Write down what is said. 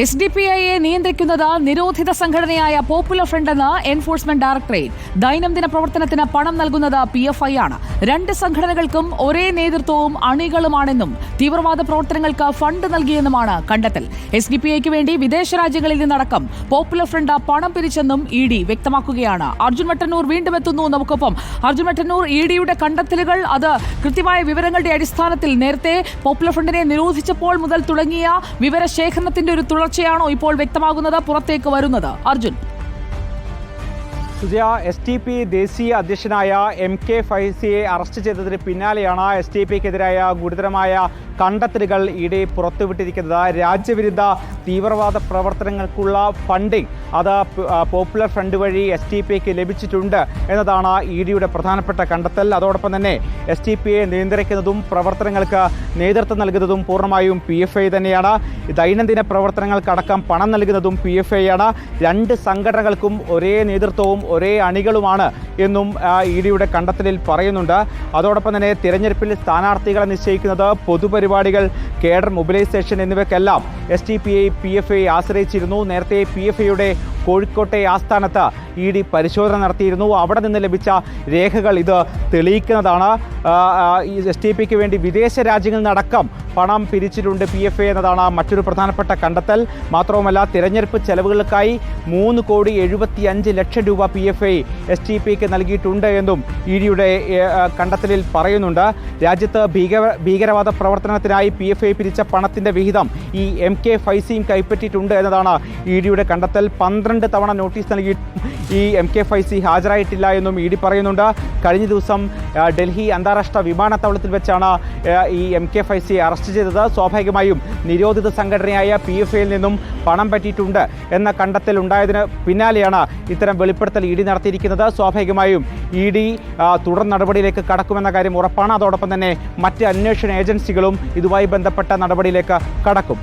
S D P ഐയെ നിയന്ത്രിക്കുന്നത് നിരോധിത സംഘടനയായ പോപ്പുലർ ഫ്രണ്ട് എന്ന എൻഫോഴ്സ്മെന്റ് ഡയറക്ടറേറ്റ് ദൈനംദിന പ്രവർത്തനത്തിന് പണം നൽകുന്നത് പി എഫ് ഐ ആണ്. രണ്ട് സംഘടനകൾക്കും ഒരേ നേതൃത്വവും അണികളുമാണെന്നും തീവ്രവാദ പ്രവർത്തനങ്ങൾക്ക് ഫണ്ട് നൽകിയെന്നുമാണ് കണ്ടെത്തൽ. എസ് ഡി പി ഐക്ക് വേണ്ടി വിദേശ രാജ്യങ്ങളിൽ നിന്നടക്കം പോപ്പുലർ ഫ്രണ്ട് പണം പിരിച്ചെന്നും ഇ ഡി വ്യക്തമാക്കുകയാണ്. അർജുൻ മട്ടന്നൂർ വീണ്ടും എത്തുന്നു. നമുക്കൊപ്പം അർജുൻ മട്ടന്നൂർ ഇ ഡിയുടെ കണ്ടെത്തലുകൾ അത് കൃത്യമായ വിവരങ്ങളുടെ അടിസ്ഥാനത്തിൽ നേരത്തെ പോപ്പുലർ ഫ്രണ്ടിനെ നിരോധിച്ചപ്പോൾ മുതൽ തുടങ്ങിയ വിവരശേഖരണത്തിന്റെ ഒരു തുടർച്ചയാണോ ഇപ്പോൾ വ്യക്തമാകുന്നത്? പുറത്തേക്ക് വരുന്നത് Arjun. Sujaya S T P ദേശീയ അധ്യക്ഷനായ എം കെ ഫൈസിയെ അറസ്റ്റ് ചെയ്തതിന് പിന്നാലെയാണ് എസ് ടി പിക്കെതിരായ ഗുരുതരമായ കണ്ടെത്തലുകൾ ഡി പുറത്തുവിട്ടിരിക്കുന്നത്. രാജ്യവിരുദ്ധ തീവ്രവാദ പ്രവർത്തനങ്ങൾക്കുള്ള ഫണ്ടിംഗ് അത് പോപ്പുലർ ഫ്രണ്ട് വഴി എസ് ടി പിക്ക് ലഭിച്ചിട്ടുണ്ട് എന്നതാണ് ഇ ഡിയുടെ പ്രധാനപ്പെട്ട കണ്ടെത്തൽ. അതോടൊപ്പം തന്നെ എസ് ടി പിയെ നിയന്ത്രിക്കുന്നതും പ്രവർത്തനങ്ങൾക്ക് നേതൃത്വം നൽകുന്നതും പൂർണമായും പി എഫ് ഐ തന്നെയാണ്. ദൈനംദിന പ്രവർത്തനങ്ങൾക്കടക്കം പണം നൽകുന്നതും പി എഫ് ഐ ആണ്. രണ്ട് സംഘടനകൾക്കും ഒരേ നേതൃത്വവും ഒരേ അണികളുമാണ് എന്നും ഇ ഡിയുടെ കണ്ടെത്തലിൽ പറയുന്നുണ്ട്. അതോടൊപ്പം തന്നെ തിരഞ്ഞെടുപ്പിൽ സ്ഥാനാർത്ഥികളെ നിശ്ചയിക്കുന്നത് പൊതുപരിപാടികൾ cadre mobilisation എന്നിവയ്ക്കെല്ലാം S T P I P F I ആശ്രയിച്ചിരുന്നു. നേരത്തെ പി എഫ് ഐയുടെ കോഴിക്കോട്ടെ ആസ്ഥാനത്ത് ഇ ഡി പരിശോധന നടത്തിയിരുന്നു. അവിടെ നിന്ന് ലഭിച്ച രേഖകൾ ഇത് തെളിയിക്കുന്നതാണ്. എസ് ടി പിക്ക് വേണ്ടി വിദേശ രാജ്യങ്ങളിൽ നിന്നടക്കം പണം പിരിച്ചിട്ടുണ്ട് പി എഫ് എ എന്നതാണ് മറ്റൊരു പ്രധാനപ്പെട്ട കണ്ടെത്തൽ. മാത്രവുമല്ല തിരഞ്ഞെടുപ്പ് ചെലവുകൾക്കായി മൂന്ന് കോടി എഴുപത്തി അഞ്ച് ലക്ഷം രൂപ P F I S T പിക്ക് നൽകിയിട്ടുണ്ട് എന്നും ഇ ഡിയുടെ കണ്ടെത്തലിൽ പറയുന്നുണ്ട്. രാജ്യത്ത് ഭീകര ഭീകരവാദ പ്രവർത്തനത്തിനായി പി എഫ് ഐ പിരിച്ച പണത്തിന്റെ വിഹിതം ഈ എം കെ ഫൈസിയും കൈപ്പറ്റിയിട്ടുണ്ട് എന്നതാണ് ഇ ഡിയുടെ കണ്ടെത്തൽ. പന്ത്രണ്ട് തവണ നോട്ടീസ് നൽകി ഈ എം കെ ഫൈസി ഹാജരായിട്ടില്ല എന്നും ഇ ഡി പറയുന്നുണ്ട്. കഴിഞ്ഞ ദിവസം ഡൽഹി അന്താരാഷ്ട്ര വിമാനത്താവളത്തിൽ വെച്ചാണ് ഈ എം കെ ഫൈസിയെ അറസ്റ്റ് ചെയ്തത്. സ്വാഭാവികമായും നിരോധിത സംഘടനയായ പി എഫ് എയിൽ നിന്നും പണം പറ്റിയിട്ടുണ്ട് എന്ന കണ്ടെത്തൽ ഉണ്ടായതിന് പിന്നാലെയാണ് ഇത്തരം വെളിപ്പെടുത്തൽ ഇ ഡി നടത്തിയിരിക്കുന്നത്. സ്വാഭാവികമായും ഇ ഡി തുടർ നടപടിയിലേക്ക് കടക്കുമെന്ന കാര്യം ഉറപ്പാണ്. അതോടൊപ്പം തന്നെ മറ്റ് അന്വേഷണ ഏജൻസികളും ഇതുമായി ബന്ധപ്പെട്ട നടപടിയിലേക്ക് കടക്കും.